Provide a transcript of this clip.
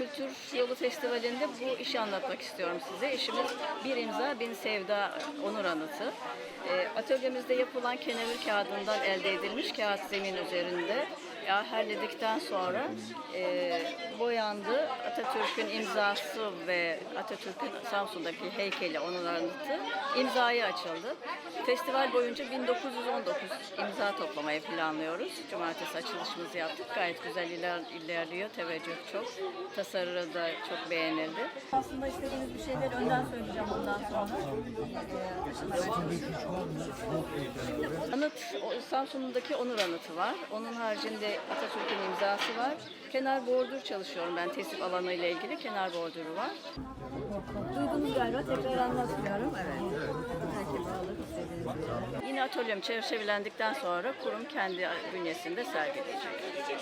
Kültür Yolu Festivali'nde bu işi anlatmak istiyorum size. İşimiz Bir İmza Bin Sevda Onur Anıtı. E, atölyemizde yapılan kenevir kağıdından elde edilmiş kağıt zemin üzerinde herledikten sonra e, boyandı. Atatürk'ün imzası ve Atatürk'ün Samsun'daki heykeli onun anıtı imzaya açıldı. Festival boyunca 1919 imza toplamayı planlıyoruz. Cumartesi açılışımızı yaptık. Gayet güzel iler, ilerliyor. Teveccüh çok. Tasarı da çok beğenildi. Aslında istediğiniz bir şeyler önden söyleyeceğim bundan sonra. Anıt, Samsun'daki Onur Anıtı var. Onun haricinde Atatürk'ün imzası var. Kenar bordür çalışıyorum ben tesip alanı ile ilgili. Kenar bordürü var. Duydunuz galiba tekrar anlatmıyorum. Evet. Yine atölyem çerçevelendikten sonra kurum kendi bünyesinde sergileyecek.